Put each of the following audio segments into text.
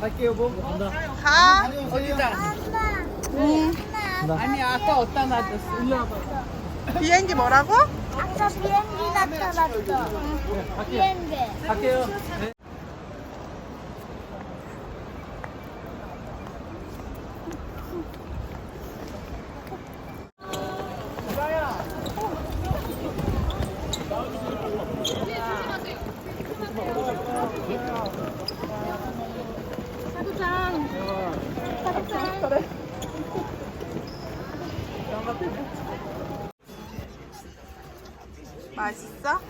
갈게요, 뭐. 간다. 가. 어디다? 응. 아니, 아까 어디다 놔뒀어? 일로 와봐. 비행기 뭐라고? 아까 비행기 나타났어. 비행기. 갈게요. 네. 맛있어?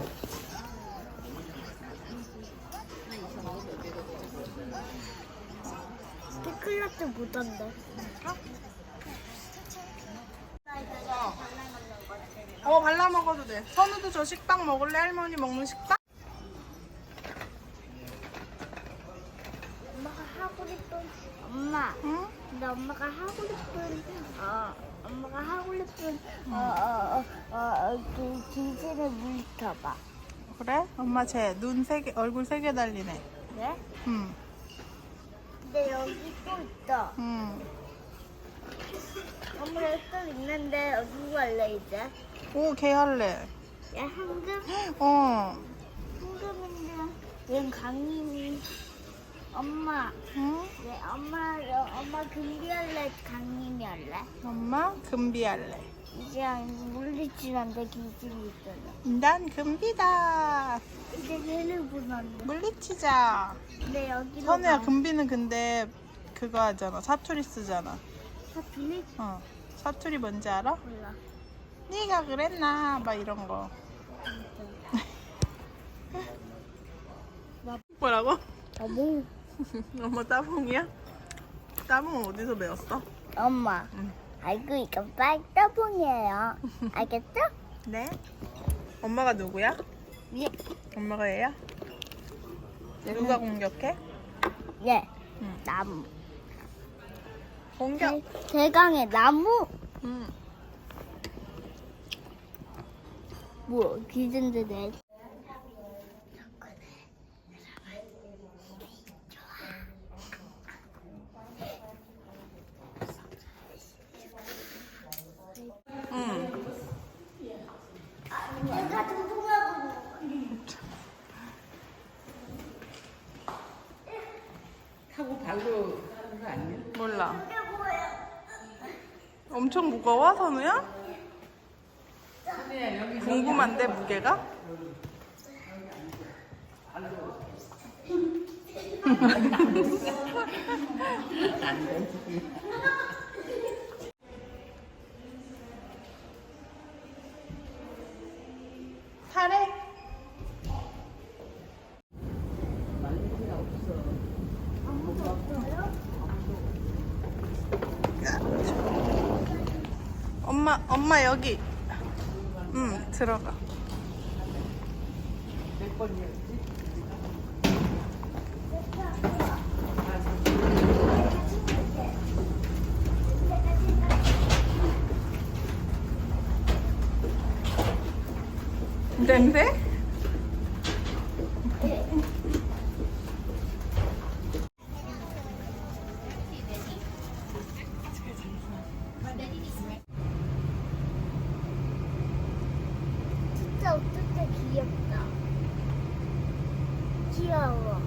스테클라트 못한다. 어 발라 먹어도 돼. 선우도 저 식빵 먹을래? 할머니 먹는 식빵? 엄마가 하고 싶은 엄마. 응? 근데 엄마가 하고 싶은 어 엄마가 하고 싶은 어어 어 어 그 김치를 물켜봐. 그래? 엄마 쟤 눈 세 개, 얼굴 세 개 달리네. 그래? 응. 근데 여기 또 있다. 응. 엄마 여기 또 있는데 누구 할래 이제? 오, 걔 할래. 얘 황금? 어. 황금인데 얘 강림이. 엄마. 응? 네, 엄마, 엄마 금비 할래, 강림이 할래? 엄마 금비 할래. 이제 물리치는데 기질이 있잖아. 난 금비다. 이제 걔를 보는데. 물리치자. 근데 여기로 선우야, 가- 금비는 근데 그거 하잖아. 사투리 쓰잖아. 사투리? 어. 사투리 뭔지 알아? 몰라. 네가 그랬나? 막 이런 거. 뭐라고? 어머. 엄마 따봉이야? 따봉은 어디서 배웠어? 엄마. 응. 아이고, 이거 빨따봉이에요. 알겠죠? 네. 엄마가 누구야? 예. 엄마가 얘야? 누가 공격해? 예. 응. 나무. 공격. 대, 대강의 나무. 응. 뭐, 기준도 내. 응. 내가 두둥하고 발로 하는 거 아니야? 몰라. 엄청 무거워, 선우야? 선우야, 여기 궁금한데 무게가? 타래? 엄마, 엄마 여기. 응, 들어가. 몇 번이었지? 냄새? 진짜 어떻게 귀엽다. 귀여워.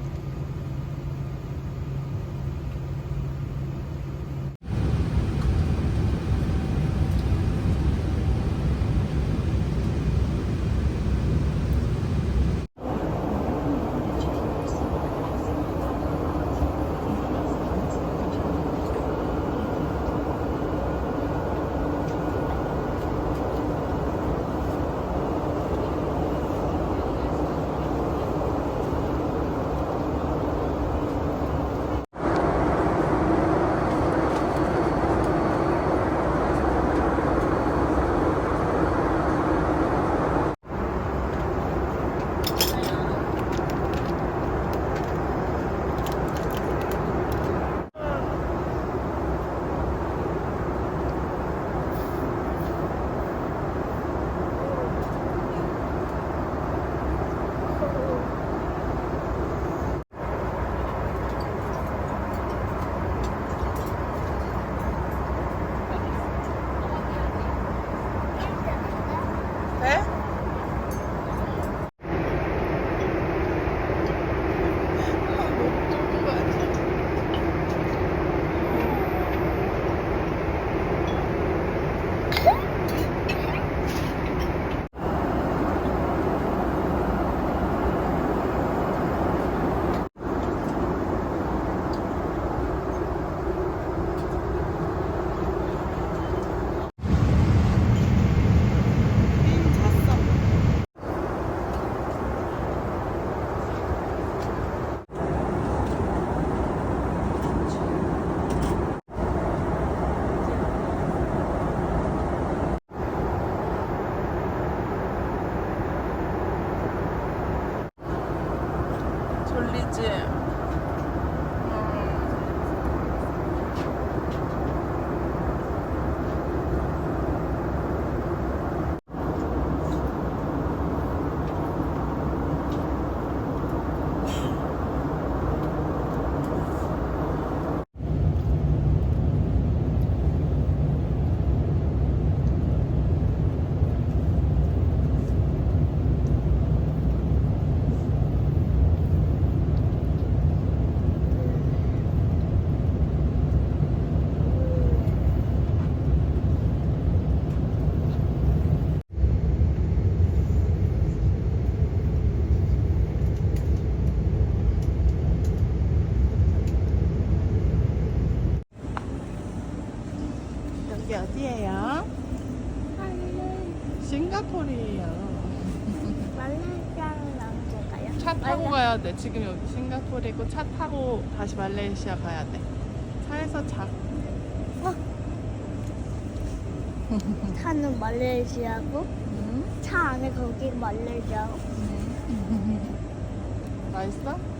这 싱가포르예요. 말레이시아는 언제 가요? 차 타고 가야 돼. 지금 여기 싱가포르이고 차 타고 다시 말레이시아 가야 돼. 차에서 자. 차는 말레이시아고 차 안에 거기 말레이시아고 맛있어?